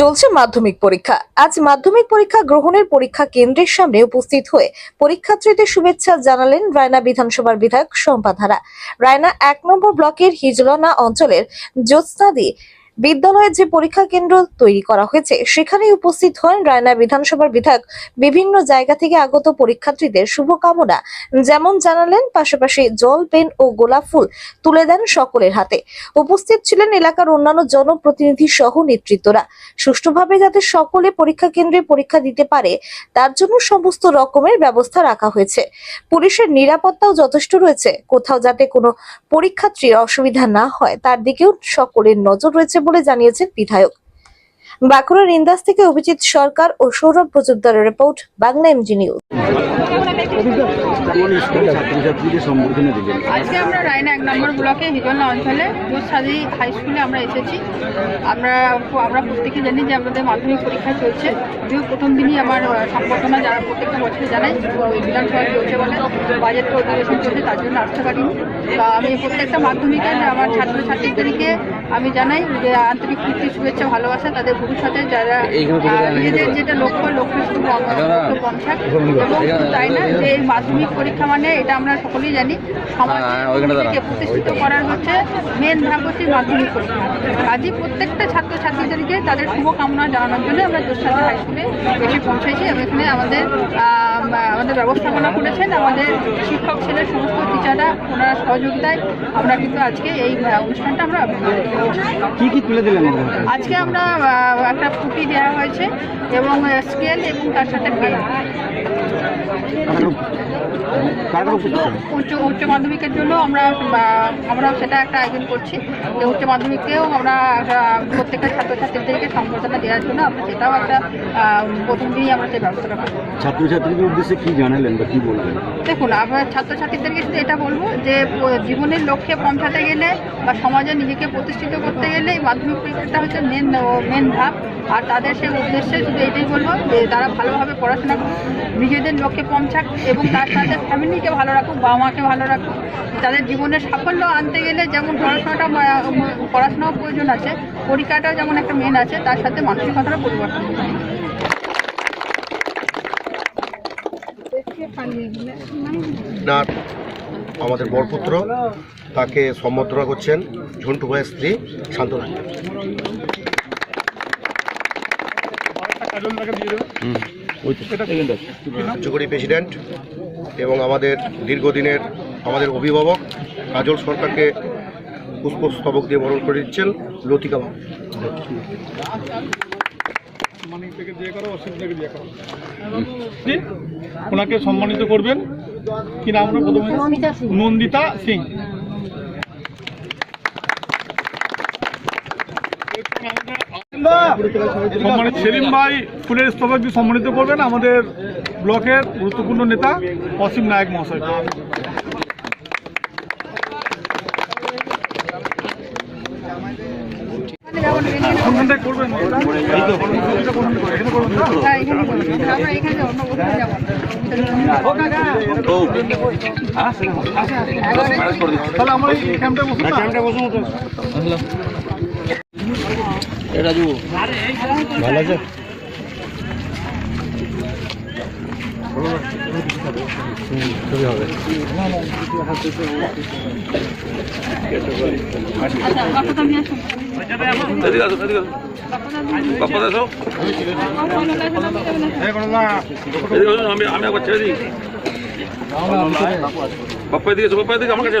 চলছে মাধ্যমিক পরীক্ষা। আজ মাধ্যমিক পরীক্ষা গ্রহণের পরীক্ষা কেন্দ্রের সামনে উপস্থিত হয়ে পরীক্ষার্থীদের শুভেচ্ছা জানালেন রায়না বিধানসভার বিধায়ক সম্পাধারা রায়না এক নম্বর ব্লকের হিজলনা অঞ্চলের জ্যোৎস্নাদি বিদ্যালয়ে যে পরীক্ষা কেন্দ্র তৈরি করা হয়েছে সেখানে উপস্থিত হন রায়না বিধানসভার বিধায়ক। বিভিন্ন জায়গা থেকে আগত পরীক্ষার্থীদের শুভকামনা। যেমন জানালেন, পাশাপাশি জল, পেন ও গোলাপ ফুল তুলে দেন সকলের হাতে। উপস্থিত ছিলেন এলাকার অন্যান্য জনপ্রতিনিধি সহ নেতৃত্বরা। সুষ্ঠুভাবে যাতে সকলে পরীক্ষা কেন্দ্রে পরীক্ষা দিতে পারে, তার জন্য সমস্ত রকমের ব্যবস্থা রাখা হয়েছে। পুলিশের নিরাপত্তাও যথেষ্ট রয়েছে। কোথাও যাতে কোনো পরীক্ষার্থীর অসুবিধা না হয়, তার দিকেও সকলের নজর রয়েছে বলে জানিয়েছেন বিধায়ক। বাঁকুড়ার ইন্দাস থেকে অভিজিৎ সরকার ও সৌরভ মজুমদারের রিপোর্ট, বাংলা এমজি নিউজ। কোন স্কুলে ছাত্রছাত্রীদের সম্বর্ধনা দিলেন আজকে আমরা রায়না এক নম্বর ব্লকে হিজলনা অঞ্চলে দুসাদি হাই স্কুলে আমরা এসেছি। আমরা আমরা প্রত্যেকে জানি যে আমাদের মাধ্যমিক পরীক্ষা চলছে। যদিও প্রথম দিনই আমার সম্বর্ধনা যারা প্রত্যেকটা বছর জানাই ওই বিধানসভা চলছে বলে বাজেট অধিবেশন চলছে তার জন্য আসতে পারিনি। তো আমি প্রত্যেকটা মাধ্যমিকের আমার ছাত্রছাত্রীদেরকে আমি জানাই যে আন্তরিক প্রীতি শুভেচ্ছা ভালোবাসা তাদের ভবিষ্যতে যারা নিজেদের যেটা লক্ষ্য লক্ষ্য শুধু পঞ্চায়েত এবং তাই না যে এই মাধ্যমিক পরীক্ষা মানে এটা আমরা সকলেই জানি। সমাজকে প্রতিষ্ঠিত করার হচ্ছে মেন ধাপ হচ্ছে মাধ্যমিক পরীক্ষা। কাজী প্রত্যেকটা ছাত্রছাত্রীদেরকে তাদের শুভকামনা জানানোর জন্য আমরা দোষালী হাই স্কুলে এসে পৌঁছেছি এবং এখানে আমাদের আমাদের ব্যবস্থাপনা করেছেন। আমাদের শিক্ষক ছেলে সমস্ত টিচাররা ওনারা সহযোগিতায় আমরা কিন্তু আজকে এই অনুষ্ঠানটা আমরা কি কি তুলে দিলেন আজকে আমরা একটা পুঁটি দেওয়া হয়েছে এবং স্কেল এবং তার সাথে পেন কার কার- কার কার উপস্থিত? উচ্চ উচ্চ মাধ্যমিকের জন্য আমরা আমরা সেটা একটা আয়োজন করছি। যে উচ্চ মাধ্যমিকেও আমরা প্রত্যেকটা ছাত্রছাত্রীদেরকে সম্বর্ধনা দেওয়ার জন্য আমরা সেটাও একটা প্রথম দিনই আমরা সেই ব্যবস্থাটা করব ছাত্রছাত্রীদের উদ্দেশ্যে কি জানালেন বা কি বলবেন দেখুন আমরা ছাত্রছাত্রীদেরকে শুধু এটা বলব যে জীবনের লক্ষ্যে পৌঁছাতে গেলে বা সমাজে নিজেকে প্রতিষ্ঠিত করতে গেলে এই মাধ্যমিক পরীক্ষাটা হচ্ছে মেন মেন ধাপ। আর তাদের সেই উদ্দেশ্যে শুধু এটাই বলব যে তারা ভালোভাবে পড়াশোনা করুক, নিজেদের লক্ষ্যে পৌঁছাক এবং তার সাথে ফ্যামিলিকে ভালো রাখুক বাবা মাকে ভালো রাখুক তাদের জীবনের সাফল্য আনতে গেলে যেমন পড়াশোনাটা পড়াশোনাও প্রয়োজন আছে, পরীক্ষাটাও যেমন একটা মেন আছে, তার সাথে মানসিকতারও পরিবর্তন। আমাদের বরপুত্র, তাকে সম্বর্ধনা করছেন ঝন্টু ভাইয়ের স্ত্রী শান্তনা কার্যকরী প্রেসিডেন্ট এবং আমাদের দীর্ঘদিনের আমাদের অভিভাবক কাজল সরকারকে পুষ্পস্তবক দিয়ে বরণ করে দিচ্ছেন লতিকা বাবু। মানিক থেকে দিয়ে করো অসীম থেকে দিয়ে করো। জি, ওনাকে সম্মানিত করবেন। কি নাম প্রথমে? নন্দিতা সিং। সম্মানিত সেলিম ভাই ফুলের স্তবক দিয়ে সম্মানিত করবেন আমাদের ব্লকের গুরুত্বপূর্ণ নেতা অসীম নায়ক মহাশয় করবেন? হ্যাঁ। আমরা তাহলে আমরা এই ক্যাম্পটা বসুন না ভালো আছে? ছবি হবে। আমি আমি একবার ছেড়ে দিই বাপ্পা দিকে বাপ্পা দিকে আমার কাছে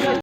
না